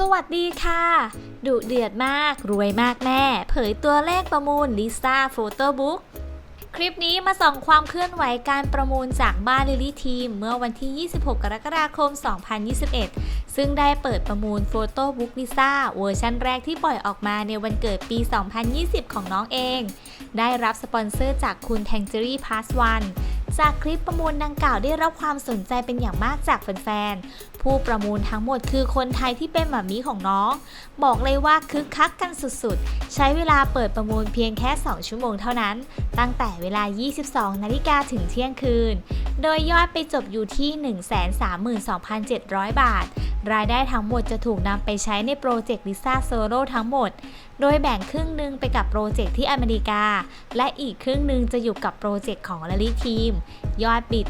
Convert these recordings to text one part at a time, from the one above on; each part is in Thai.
สวัสดีค่ะ ดุเดือดมาก รวยมากแม่ เผยตัวเลขประมูลลิซ่าโฟโต้บุ๊กคลิปนี้มาส่องความเคลื่อนไหวการประมูลจากบ้านลิลี่ทีม เมื่อวันที่ 26 กรกฎาคม 2021 ซึ่งได้เปิดประมูลโฟโต้บุ๊กลิซ่าเวอร์ชันแรกที่ปล่อยออกมาในวันเกิดปี 2020 ของน้องเอง ได้รับสปอนเซอร์จากคุณ t a n g e r y p a s One จากคลิปประมูลดังกล่าวได้รับความสนใจเป็นอย่างมากจากแฟนๆ ผู้ประมูลทั้งหมดคือคนไทยที่เป็นหมามีของน้อง บอกเลยว่าคึกคักกันสุดๆ ใช้เวลาเปิดประมูลเพียงแค่ 2 ชั่วโมงเท่านั้น ตั้งแต่เวลา 22 นาฬิกาถึงเที่ยงคืน โดยยอดไปจบอยู่ที่ 132,700 บาท รายได้ทั้งหมดจะถูกนำไปใช้ในโปรเจกต์ลิซ่าโซโล่ทั้งหมด โดยแบ่งครึ่งหนึ่งไปกับโปรเจกต์ที่อเมริกา และอีกครึ่งหนึ่งจะอยู่กับโปรเจกต์ของลลิทีม ยอดบิด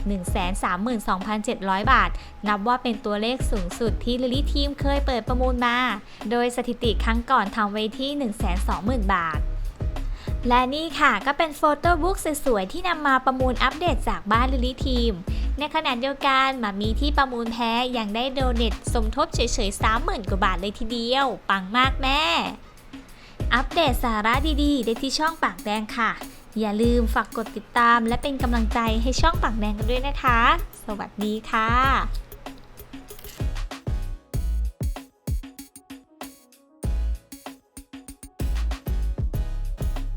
132,700 บาท นับว่าเป็นตัวเลขสูงสุดที่ลิลิทีมเคยเปิดประมูลมา โดยสถิติครั้งก่อนทำไว้ที่ 120,000 บาทและนี่ค่ะก็เป็นโฟโต้บุ๊กสวยๆที่นำมาประมูลอัปเดตจากบ้านลิลิทีม ในขณะเดียวกันมามีที่ประมูลแพ้ยังได้โดเนตสมทบเฉยๆ 30,000 กว่าบาทเลยทีเดียว ปังมากแม่ อัปเดตสาระดีๆ ได้ที่ช่องปากแดงค่ะ อย่าลืมฝากกดติดตามและเป็นกำลังใจให้ช่องปากแดงกันด้วยนะคะ สวัสดีค่ะ